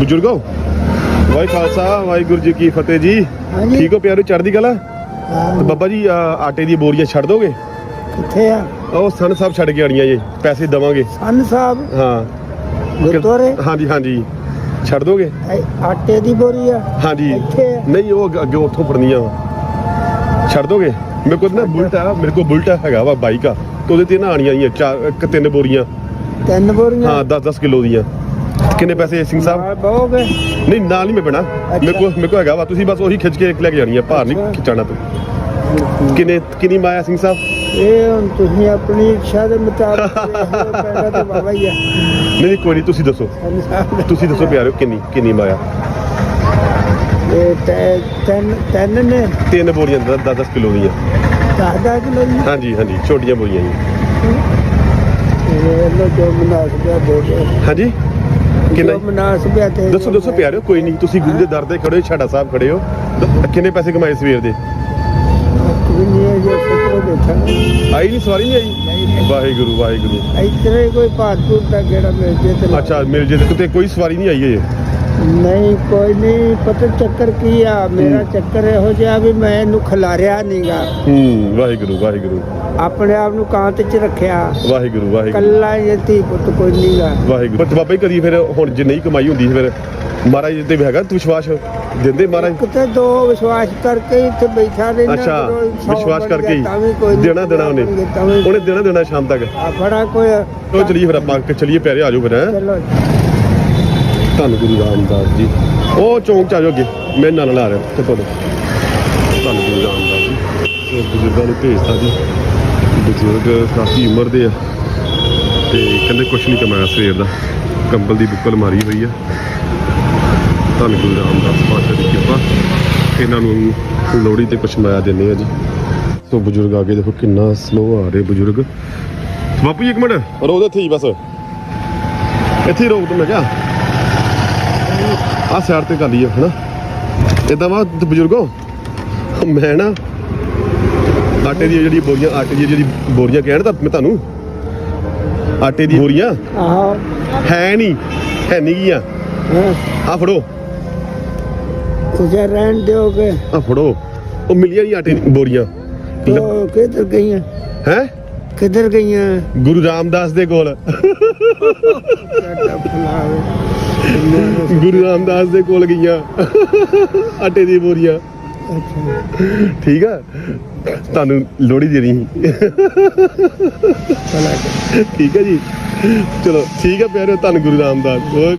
ਬਜ਼ੁਰਗੋ ਵਾਹਿ ਖਾਲਸਾ ਵਾਹਿਗੁਰੂ ਜੀ ਕੀ ਫਤਿਹ ਜੀ। ਹਾਂਜੀ। ਠੀਕ ਹੋ ਪਿਆਰੋ ਚੜ੍ਹਦੀ ਕਲਾ? ਹਾਂ, ਤੇ ਬਾਬਾ ਜੀ ਆਹ ਆਟੇ ਦੀ ਬੋਰੀਆਂ ਛੱਡ ਦੋਗੇ? ਕਿੱਥੇ ਆ? ਉਹ ਸਨ ਸਾਹਿਬ ਛੱਡ ਕੇ ਆਣੀਆਂ ਜੀ ਪੈਸੇ ਦਵਾਂਗੇ। ਸੰਨ ਸਾਹਿਬ? ਹਾਂ। ਗੁਰਦੁਆਰੇ? ਹਾਂਜੀ ਹਾਂਜੀ। ਛੱਡ ਦੋਗੇ? ਇਹ ਆਟੇ ਦੀ ਬੋਰੀ ਆ? ਹਾਂਜੀ। ਇੱਥੇ ਆ। ਨਹੀਂ ਉਹ ਅੱਗੇ- ਅੱਗੇ ਉੱਥੋਂ ਫੜਨੀਆਂ ਵਾ। ਛੱਡ ਦੋਗੇ? ਮੇਰੇ ਕੋਲ ਨਾ ਬੁਲਟ ਆ ਮੇਰੇ ਕੋਲ ਬੁਲਟ ਹੈਗਾ ਵਾ ਬਾਈਕ ਆ। ਤੇ ਉਹਦੇ ਤੇ ਨਾ ਆਣੀਆਂ ਹੀ ਚਾਰ ਇੱਕ ਤਿੰਨ ਬੋਰੀਆਂ। ਤਿੰਨ ਬੋਰੀਆਂ? ਹਾਂ 10 10 ਕਿਲੋ ਦੀਆਂ। ਕਿੰਨੇ ਪੈਸੇ ਸਿੰਘ ਸਾਹਿਬ? ਨਾਲ ਬਹੋਗੇ ਨਹੀਂ ਨਾਲ ਨਹੀਂ ਮੈਂ ਬਣਾ ਮੇਰੇ ਕੋਲ ਮੇਰੇ ਕੋਲ ਹੈਗਾ ਵਾ। ਤੁਸੀਂ ਬਸ ਉਹੀ ਖਿੱਚ ਕੇ ਲੈ ਕੇ ਜਾਣੀ ਆ ਭਾਰ ਨਹੀਂ। ਖਿਚਾਣਾ ਤੂੰ। ਕਿੰਨੇ ਕਿੰਨੀ ਮਾਇਆ ਸਿੰਘ ਸਾਹਿਬ? ਇਹ ਹੁਣ ਤੁਸੀਂ ਆਪਣੀ ਇੱਛਾ ਦੇ ਮੁਤਾਬਕ ਪੈਦਾ ਤਾਂ ਬਾਬਾ ਹੀ ਆ। ਨਹੀਂ ਨਹੀਂ ਕੋਈ ਨਹੀਂ ਤੁਸੀਂ ਦੱਸੋ। ਤੁਸੀਂ ਦੱਸੋ ਪਿਆਰਿਓ ਕਿੰਨੀ ਕਿੰਨੀ ਮਾਇਆ? ਇਹ ਤਿੰਨ ਤਿੰਨ ਨੇ। ਤਿੰਨ ਬੋਰੀਆਂ 10 10 ਕਿਲੋ ਦੀਆਂ। 10 ਕਿਲੋ ਦੀ ਹਾਂਜੀ ਹਾਂਜੀ ਛੋਟੀਆਂ ਬੋਰੀਆਂ ਜੀ। ਇਹ ਲੋ ਜੋ ਮਨਾਸਬਿਆ ਦੇ ਦੇ। ਹਾਂਜੀ? ਕਿੰਨਾ ਮਨਾਸਬਿਆ ਤੇ ਦੱਸੋ ਦੱਸੋ ਪਿਆਰਿਓ ਕੋਈ ਨਹੀਂ ਤੁਸੀਂ ਗੁਰੂ ਦੇ ਦਰ ਤੇ ਖੜੇ ਹੋ ਛਾੜਾ ਸਾਹਿਬ ਖੜੇ ਹੋ। ਦ- ਕਿੰਨੇ ਪੈਸੇ ਕਮਾਏ ਸਵੇਰ ਦੇ? ਨਹੀਂ ਇਹ ਜੋ ਫੋਟੋ ਦੇਖਾਂਗੇ ਆਈ ਨਹੀਂ ਸਵਾਰੀ ਨਹੀਂ ਆਈ? ਵਾਹਿਗੁਰੂ ਵਾਹਿਗੁਰੂ। ਇਤਨੇ ਕੋਈ ਭਾਰਤਪੁਰ ਦਾ ਗੇੜਾ ਮਿਲ ਜੇ ਤੇ ਅੱਛਾ ਮਿਲ ਜੇ ਤੇ ਕਿਤੇ ਕੋਈ ਸਵਾਰੀ ਨਹੀਂ ਆਈ ਹੈ ਨਹੀਂ ਕੋਈ ਨਹੀਂ ਪਤਾ ਚੱਕਰ ਕੀ ਆ? ਮੇਰਾ ਚੱਕਰ ਇਹੋ ਜਿਹਾ ਵੀ ਮੈਂ ਇਹਨੂੰ ਖਿਲਾਰਿਆ ਨਹੀਂਗਾ ਹੂੰ ਵਾਹਿਗੁਰੂ ਵਾਹਿਗੁਰੂ। ਆਪਣੇ ਆਪ ਨੂੰ ਕਾਂਤ 'ਚ ਰੱਖਿਆ। ਵਾਹਿਗੁਰੂ ਵਾਹਿਗੁਰੂ। ਕੱਲਾ ਇਹ ਧੀ ਪੁੱਤ ਕੋਈ ਨਹੀਂਗਾ ਵਾਹਿਗੁਰੂ। ਤੇ ਬਾਬਾ ਜੀ ਕਦੀ ਫਿਰ ਹੁਣ ਜੇ ਨਹੀਂ ਕਮਾਈ ਹੁੰਦੀ ਫਿਰ ਮਹਾਰਾਜ ਤੇ ਵੀ ਹੈਗਾ ਤੂੰ ਵਿਸ਼ਵਾਸ? ਦਿੰਦੇ ਮਹਾਰਾਜ? ਕਿਤੇ ਦੋ ਵਿਸ਼ਵਾਸ ਕਰਕੇ ਹੀ ਇੱਥੇ ਬੈਠਾ ਰਹਿਣਾ ਅੱਛਾ ਜਦੋਂ ਸੌ ਵਿਸ਼ਵਾਸ ਬਣ ਕਰਕੇ ਗਿਆ ਤਾਂ ਵੀ ਕੋਈ ਹੀ ਨਹੀਂ ਦੇਣਾ ਦੇਣਾ ਉਹਨੇ। ਬਣਗੇ ਤਾਂ ਵੀ। ਉਹਨੇ ਦੇਣਾ ਦੇਣਾ ਸ਼ਾਮ ਤੱਕ। ਆ ਬੜਾ ਕੋਈ ਉਹ ਚਲੀਏ ਫਿਰ ਆਪਾਂ ਚਲੀਏ ਪਿਆਰੇ ਆਜੋ ਫਿਰ ਹੈਂ। ਚਲੋ। ਧੰਨ ਗੁਰੂ ਰਾਮਦਾਸ ਜੀ। ਉਹ ਚੌਂਕ ਚ ਆ ਜਾਓ ਅੱਗੇ। ਮੇਰੇ ਨਾਲ ਲਾ ਰਿਹਾ। ਤੇ ਤੁਹਾਡੇ ਧੰਨ ਗੁਰੂ ਰਾਮਦਾਸ ਜੀ। ਉਹ ਬਜ਼ੁਰਗਾਂ ਨੂੰ ਭੇਜਤਾ ਜੀ। ਬਜ਼ੁਰਗ ਕਾਫੀ ਉਮਰ ਦੇ ਆ। ਤੇ ਕਹਿੰਦੇ ਕੁਛ ਨਹੀਂ ਕਮਾਇਆ ਸਵੇਰ ਦਾ। ਕੰਬਲ ਦੀ ਬੁੱਕਲ ਮਾਰੀ ਹੋਈ ਆ। ਧੰਨ ਗੁਰੂ ਰਾਮਦਾਸ ਪਾਤਸ਼ਾਹ ਦੀ ਕਿਰਪਾ। ਇਹਨਾਂ ਨੂੰ ਲੋੜੀ ਤੇ ਕੁਛ ਮਾਇਆ ਦਿੰਦੇ ਆ ਜੀ। ਸੋ ਬਜ਼ੁਰਗ ਆਗੇ ਦੇਖੋ ਕਿੰਨਾ ਸਲੋ ਆ ਰਹੇ ਬਜ਼ੁਰਗ। ਬਾਪੂ ਜੀ, ਇੱਕ ਮਿੰਟ। ਰੋਕ ਇੱਥੇ ਹੀ ਬਸ। ਇੱਥੇ ਰੋਕ ਤੂੰ ਮੈਂ ਕਿਹਾ। ਆ ਸਾਈਡ ਤੇ ਕਰ ਲਈਏ ਹਨਾ? ਇਦਾਂ ਵਾ ਬਜ਼ੁਰਗੋ ਮੈਂ ਨਾ ਆਟੇ ਦੀ ਜਿਹੜੀ ਬੋਰੀਆਂ ਆਟੇ ਦੀ ਜਿਹੜੀ ਬੋਰੀਆਂ ਕਹਿਣ ਤਾਂ ਮੈਂ ਤੁਹਾਨੂੰ ਆਟੇ ਦੀ ਬੋਰੀਆਂ ਆਹੋ। ਹੈ ਨਹੀਂ ਹੈ ਨਹੀਂ ਗੀਆਂ। ਆ ਫੜੋ। ਤੁਸੀਂ ਰਹਿਣ ਦਿਓਗੇ ਆ ਫੜੋ। ਉਹ ਮਿਲੀਆਂ ਨਹੀਂ ਆਟੇ ਦੀ ਬੋਰੀਆਂ। ਕਿੱਧਰ ਗਈਆਂ? ਹੈ? ਕਿੱਧਰ ਗਈਆਂ? ਗੁਰੂ ਰਾਮਦਾਸ ਦੇ ਕੋਲ। ਗੁਰੂ ਰਾਮਦਾਸ ਦੇ ਕੋਲ ਗਈਆਂ। ਆਟੇ ਦੀ ਬੋਰੀਆਂ। ਅੱਛਾ ਠੀਕ ਆ? ਤੁਹਾਨੂੰ ਲੋੜੀ ਦੇਣੀ ਸੀ। ਚਲਾ ਠੀਕ ਹੈ ਜੀ। ਚਲੋ ਠੀਕ ਹੈ ਪਿਆਰਿਓ ਧੰਨ ਗੁਰੂ ਰਾਮਦਾਸ।